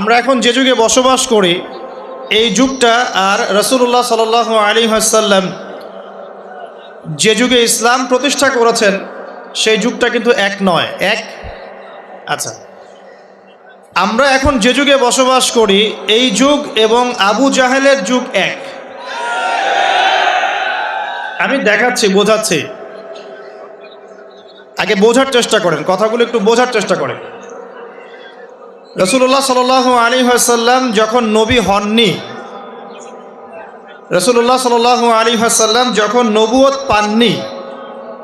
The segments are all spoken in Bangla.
আমরা এখন যে যুগে বসবাস করি, এই যুগটা আর রসুল্লাহ সাল আলী হাসাল্লাম যে যুগে ইসলাম প্রতিষ্ঠা করেছেন, সেই যুগটা কিন্তু এক নয়। এক? আচ্ছা। আমরা এখন যে যুগে বসবাস করি, এই যুগ এবং আবু জাহেলের যুগ এক। আমি দেখাচ্ছি, বোঝাচ্ছি। আগে বোঝার চেষ্টা করেন, কথাগুলো একটু বোঝার চেষ্টা করেন। রসুল্লাহ সাল আলী হাসাল্লাম যখন নবী হননি রসুল্লাহ সাল আলী হাসাল্লাম যখন নবুয়ত পাননি,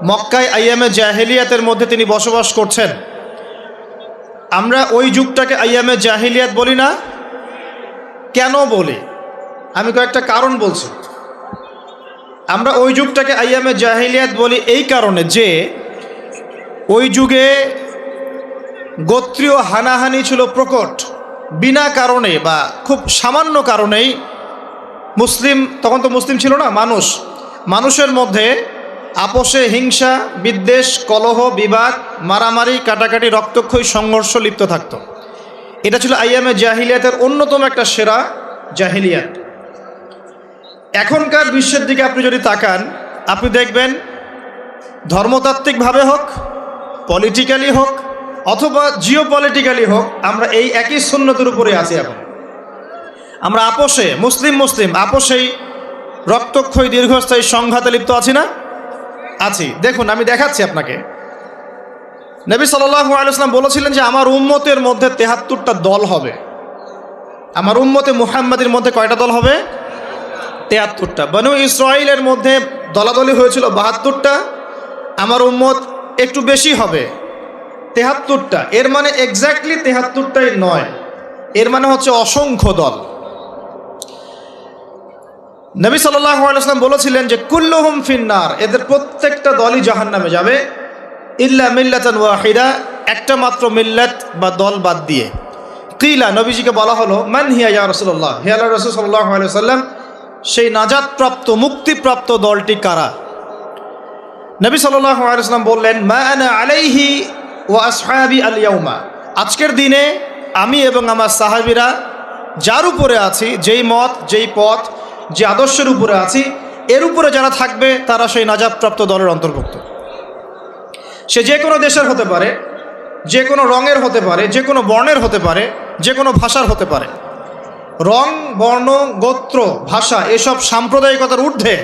মক্কায় আইয়ামে জাহেলিয়াতের মধ্যে তিনি বসবাস করছেন। আমরা ওই যুগটাকে আইয়ামে জাহিলিয়াত বলি না? কেন বলি? আমি কয়েকটা কারণ বলছি। আমরা ওই যুগটাকে আইয়ামে জাহিলিয়াত বলি এই কারণে যে, ওই যুগে গোত্রীয় হানাহানি ছিল প্রকট। বিনা কারণে বা খুব সামান্য কারণেই মুসলিম, তখন তো মুসলিম ছিল না, মানুষ। মানুষের মধ্যে আপোষে হিংসা, বিদ্বেষ, কলহ, বিবাদ, মারামারি, কাটাকাটি, রক্তক্ষয়ী সংঘর্ষ লিপ্ত থাকত। এটা ছিল আইয়ামে জাহিলিয়াতের অন্যতম একটা সেরা জাহিলিয়াত। এখনকার বিশ্বের দিকে আপনি যদি তাকান, আপনি দেখবেন ধর্মতাত্ত্বিকভাবে হোক পলিটিক্যালি হোক অথবা জিও পলিটিক্যালি হোক, আমরা এই একই সুন্নতের উপরে আছি এখন। আমরা আপোষে, মুসলিম মুসলিম, আপোষেই রক্তক্ষয়ী, দীর্ঘস্থায়ী সংঘাতে লিপ্ত আছি না? আছি। দেখুন, আমি দেখাচ্ছি আপনাকে। নবী সাল্লাহ আলাইসলাম বলেছিলেন যে, আমার উম্মতের মধ্যে তেহাত্তরটা দল হবে। আমার উম্মতে মুহাম্মাদের মধ্যে কয়টা দল হবে? তেহাত্তরটা। বনু ইসরায়েলের মধ্যে দলাদলি হয়েছিল বাহাত্তরটা। আমার উম্মত একটু বেশি হবে। তেহাত্তরটা। এর মানে এক্স্যাক্টলি তেহাত্তরটাই নয়। এর মানে হচ্ছে অসংখ্য দল। নবী সাল্লাহ বলেছিলেন যে, কুল্লুহুম ফিন্নার এদের প্রত্যেকটা দলই জাহান নামে যাবে। ইল্লা মিল্লাতান ওয়াহিদা, একটা মাত্র মিল্লাত বা দল বাদ দিয়ে। কিলা, নবীজিকে বলা হলো, মান হিয়া ইয়া রসুল্লাহ হিয়া রসুল সাল্লাহ আলাইসাল্লাম সেই নাজাদপ্রাপ্ত মুক্তিপ্রাপ্ত দলটি কারা? নবী আলাইসলাম বললেন, মা আনা আলাইহি ও আসহাবি আল ইয়াউমা। আজকের দিনে আমি এবং আমার সাহাবিরা যার উপরে আছি, যেই মত, যেই পথ, যে আদর্শের উপরে আছি, এর উপরে যারা থাকবে, তারা সেই নাজাবপ্রাপ্ত দলের অন্তর্ভুক্ত। সে যে কোনো দেশের হতে পারে, যে কোনো রঙের হতে পারে, যে কোনো বর্ণের হতে পারে, যে কোনো ভাষার হতে পারে। রং, বর্ণ, গোত্র, ভাষা, এসব সাম্প্রদায়িকতার ঊর্ধ্বে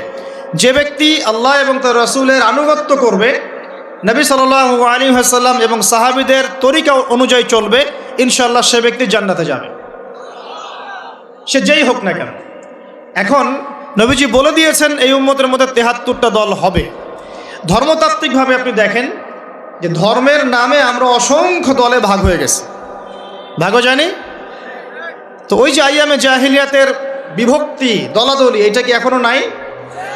যে ব্যক্তি আল্লাহ এবং তার রসুলের আনুগত্য করবে নবী সাল আলী হাসাল্লাম এবং সাহাবিদের তরিকা অনুযায়ী চলবে ইনশাল্লাহ সে ব্যক্তি জান্নাতে যাবে। সে যেই হোক না কেন। এখন নবীজি বলে দিয়েছেন, এই উম্মতের মধ্যে তেহাত্তরটা দল হবে। ধর্মতাত্ত্বিকভাবে আপনি দেখেন যে ধর্মের নামে আমরা অসংখ্য দলে ভাগ হয়ে গেছি। ভাগও জানি তো ওই যে আইয়ামে জাহিলিয়াতের বিভক্তি, দলাদলি, এটা কি এখনও নাই?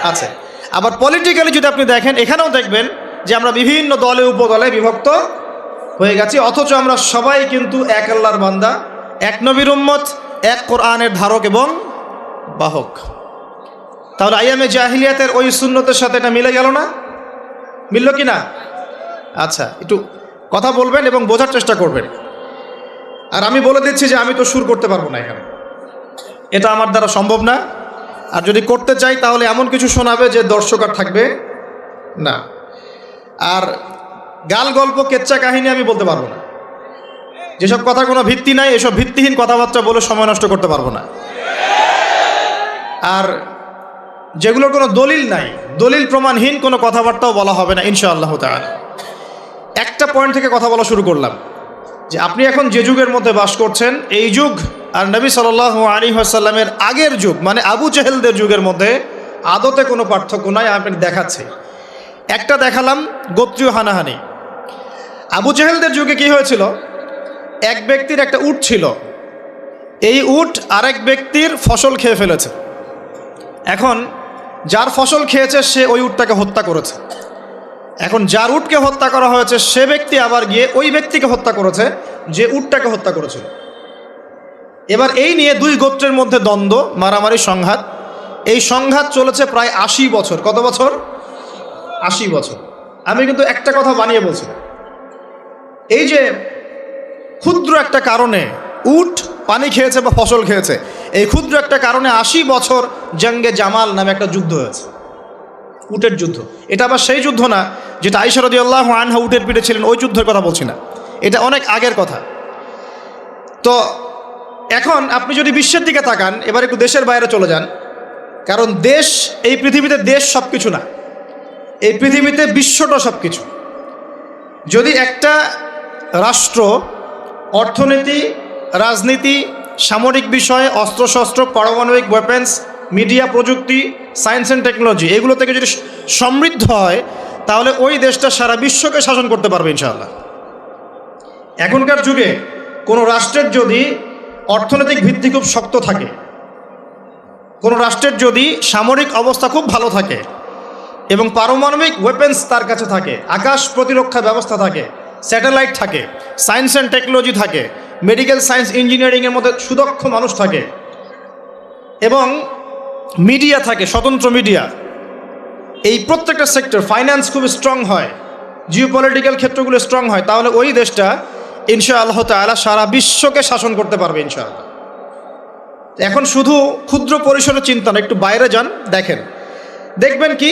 আছে। আবার পলিটিক্যালি যদি আপনি দেখেন, এখানেও দেখবেন যে আমরা বিভিন্ন দলে, উপদলে বিভক্ত হয়ে গেছি। অথচ আমরা সবাই কিন্তু এক আল্লাহর বান্দা, এক নবীর উম্মত, এক কোরআনের ধারক এবং বাহক। তাহলে আইয়ামে জাহিলিয়াতের ওই শূন্যতের সাথে এটা মিলে গেল না? মিলল কি না? আচ্ছা একটু কথা বলবেন এবং বোঝার চেষ্টা করবেন। আর আমি বলে দিচ্ছি যে আমি তো সুর করতে পারব না এখানে। এটা আমার দ্বারা সম্ভব না। আর যদি করতে চাই তাহলে এমন কিছু শোনাবে যে দর্শক আর থাকবে না। আর গাল গল্প কেচ্চা কাহিনী আমি বলতে পারব না। যেসব কথা কোনো ভিত্তি নাই, এসব ভিত্তিহীন কথাবার্তা বলে সময় নষ্ট করতে পারব না। আর যেগুলোর কোনো দলিল নাই, দলিল প্রমাণহীন কোনো কথাবার্তাও বলা হবে না, ইনশাআল্লাহ তাআলা। একটা পয়েন্ট থেকে কথা বলা শুরু করলাম, যে আপনি এখন যে যুগের মধ্যে বাস করছেন, এই যুগ আর নবী সাল আলী আসাল্লামের আগের যুগ মানে আবু চেহেলদের যুগের মধ্যে আদতে কোনো পার্থক্য নাই আপনাকে দেখাচ্ছে। একটা দেখালাম গোত্রীয় হানাহানি। আবু চেহেলদের যুগে কি হয়েছিল? এক ব্যক্তির একটা উট ছিল। এই উট আরেক ব্যক্তির ফসল খেয়ে ফেলেছে। এখন যার ফসল খেয়েছে, সে ওই উটটাকে হত্যা করেছে। এখন যার উটকে হত্যা করা হয়েছে, সে ব্যক্তি আবার গিয়ে ওই ব্যক্তিকে হত্যা করেছে, যে উটটাকে হত্যা করেছিল। এবার এই নিয়ে দুই গোত্রের মধ্যে দ্বন্দ্ব, মারামারি, সংঘাত। এই সংঘাত চলেছে প্রায় আশি বছর। কত বছর? আশি বছর। আমি কিন্তু একটা কথা বানিয়ে বলছি। এই যে ক্ষুদ্র একটা কারণে উট পানি খেয়েছে বা ফসল খেয়েছে, এই ক্ষুদ্র একটা কারণে আশি বছর জঙ্গে জামাল নামে একটা যুদ্ধ হয়েছে। উটের যুদ্ধ। এটা আবার সেই যুদ্ধ না, যেটা আইসারদি আল্লাহ আনহা উটের পিঠে ছিলেন, ওই যুদ্ধের কথা বলছি না। এটা অনেক আগের কথা। তো এখন আপনি যদি বিশ্বের দিকে তাকান, এবার একটু দেশের বাইরে চলে যান, কারণ দেশ, এই পৃথিবীতে দেশ সব কিছু না। এই পৃথিবীতে বিশ্বটা সব কিছু যদি একটা রাষ্ট্র অর্থনীতি, রাজনীতি, সামরিক বিষয়, অস্ত্রশস্ত্র, পারমাণবিক ওয়েপেন্স মিডিয়া প্রযুক্তি সায়েন্স অ্যান্ড টেকনোলজি এগুলো থেকে যদি সমৃদ্ধ হয়, তাহলে ওই দেশটা সারা বিশ্বকে শাসন করতে পারবে ইনশাআল্লাহ। এখনকার যুগে কোনো রাষ্ট্রের যদি অর্থনৈতিক ভিত্তি খুব শক্ত থাকে, কোনো রাষ্ট্রের যদি সামরিক অবস্থা খুব ভালো থাকে এবং পারমাণবিক ওয়েপেন্স তার কাছে থাকে, আকাশ প্রতিরক্ষা ব্যবস্থা থাকে স্যাটেলাইট থাকে সায়েন্স অ্যান্ড টেকনোলজি থাকে মেডিকেল সায়েন্স ইঞ্জিনিয়ারিংয়ের মধ্যে সুদক্ষ মানুষ থাকে, এবং মিডিয়া থাকে, স্বতন্ত্র মিডিয়া এই প্রত্যেকটা সেক্টর ফাইন্যান্স খুব স্ট্রং হয় জিও পলিটিক্যাল ক্ষেত্রগুলো স্ট্রং হয়, তাহলে ওই দেশটা ইনশা আল্লাহ তালা সারা বিশ্বকে শাসন করতে পারবে ইনশাআল্লাহ। এখন শুধু ক্ষুদ্র পরিসরের চিন্তা না, একটু বাইরে যান, দেখেন। দেখবেন কি